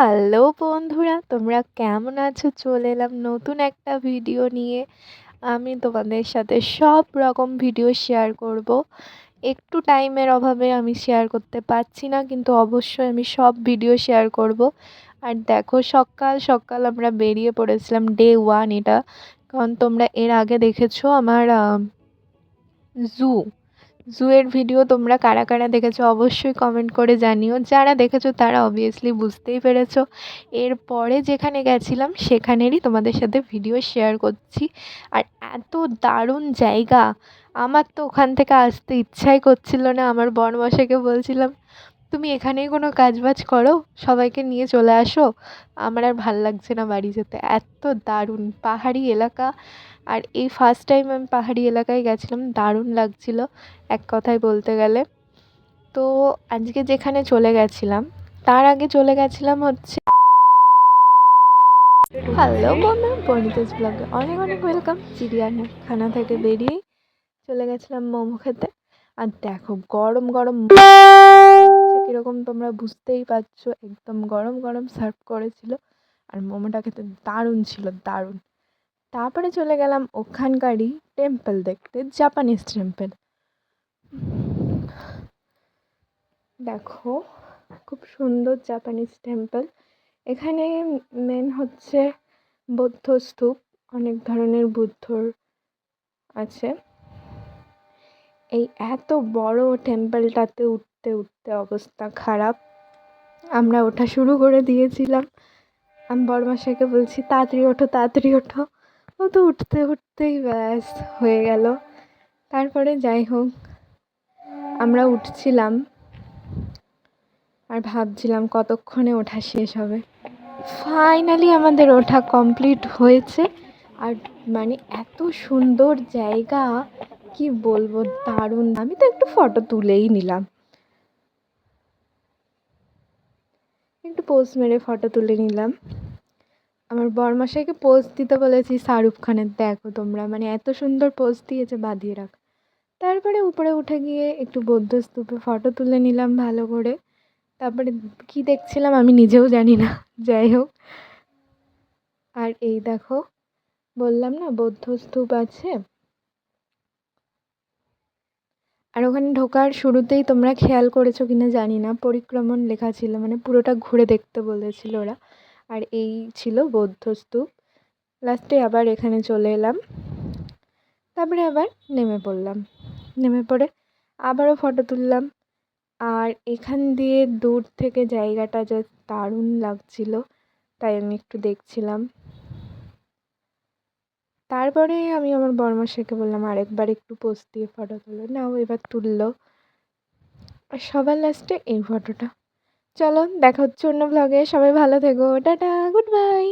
Hello বন্ধুরা, তোমরা কেমন আছো? চলে এলাম নতুন একটা ভিডিও নিয়ে। আমি তোমাদের সাথে সব রকম ভিডিও শেয়ার করব। একটু টাইমের অভাবে আমি শেয়ার করতে পারছি না, কিন্তু অবশ্যই আমি সব ভিডিও শেয়ার করব। আর দেখো, সকাল সকাল আমরা বেরিয়ে পড়েছিলাম ডে ওয়ান এটা। কারণ তোমরা এর আগে দেখেছ আমার জু জুয়ের ভিডিও তোমরা কারা কারা দেখেছ অবশ্যই কমেন্ট করে জানিও। যারা দেখেছ তারা অবভিয়াসলি বুঝতেই পেরেছ। এরপরে যেখানে গেছিলাম সেখানেরই তোমাদের সাথে ভিডিও শেয়ার করছি। আর এত দারুণ জায়গা! আমার তো ওখান থেকে আসতে ইচ্ছাই করছিল না। আমার বনবাসাকে বলছিলাম তুমি এখানেই কোনো কাজ বাজ করো সবাইকে নিয়ে চলে আসো। আমার আর ভালো লাগছে না বাড়ি যেতে। এত দারুণ পাহাড়ি এলাকা। আর এই ফার্স্ট টাইম আমি পাহাড়ি এলাকায় গেছিলাম দারুণ লাগছিল এক কথায় বলতে গেলে। তো আজকে যেখানে চলে গেছিলাম তার আগে চলে গেছিলাম হচ্ছে হ্যালো বন্ধু। বনিতাস ব্লগে অনেক অনেক ওয়েলকাম চিড়িয়াখানা থেকে বেরিয়ে চলে গেছিলাম মোমো খেতে। আর দেখো গরম গরম কীরকম তোমরা বুঝতেই পারছ, একদম গরম গরম সার্ভ করেছিল। আর মোমোটা খেতে দারুণ ছিল, দারুণ। তারপরে চলে গেলাম ওখানকারই টেম্পল দেখতে, জাপানিজ টেম্পল। দেখো, খুব সুন্দর জাপানিজ টেম্পল। এখানে মেন হচ্ছে বৌদ্ধ স্তূপ, অনেক ধরনের বুদ্ধর আছে। এই এত বড় টেম্পলটাতে উঠতে উঠতে অবস্থা খারাপ। আমরা ওঠা শুরু করে দিয়েছিলাম। আমি বড়মশাইকে বলছি, তাড়াতাড়ি ওঠো তাড়াতাড়ি ওঠো। ও তো উঠতে, উঠতেই ব্যাস হয়ে গেল। তারপরে যাই হোক, আমরা উঠছিলাম আর ভাবছিলাম কতক্ষণে ওঠা শেষ হবে। ফাইনালি আমাদের ওঠা কমপ্লিট হয়েছে। আর মানে এত সুন্দর জায়গা, কি বলব, দারুণ। আমি তো একটু ফটো তুলেই নিলাম। একটু পোজ মেরে ফটো তুলে নিলাম। আমার বরমশাইকে পোজ দিতে বলেছি, শাহরুখ খানের দেখো তোমরা। মানে এত সুন্দর পোজ দিয়েছে, বাঁধিয়ে রাখ। তারপরে উপরে উঠে গিয়ে একটু বৌদ্ধ স্তূপে ফটো তুলে নিলাম ভালো করে। তারপরে কী দেখছিলাম আমি নিজেও জানি না, যাই হোক। আর এই দেখো, বললাম না বৌদ্ধ স্তূপ আছে? আর ওখানে ঢোকার শুরুতেই তোমরা খেয়াল করেছ কি না জানি না, পরিক্রমণ লেখা ছিল মানে পুরোটা ঘুরে দেখতে বলেছিল ওরা। আর এই ছিল বৌদ্ধ স্তূপ। লাস্টে আবার এখানে চলে এলাম। তারপরে আবার নেমে পড়লাম। নেমে পড়ে আবারও ফটো তুললাম। আর এখান দিয়ে দূর থেকে জায়গাটা যা দারুণ লাগছিল, তাই আমি একটু দেখছিলাম। তারপরে আমি আমার বরমশাইকে বললাম, আরেকবার একটু পোস্ট দিয়ে ফটো তুলো না ও এবার তুললো। আর সবার লাস্টে এই ফটোটা চলো, দেখা হচ্ছে অন্য ব্লগে সবাই ভালো থেকো। Tata good bye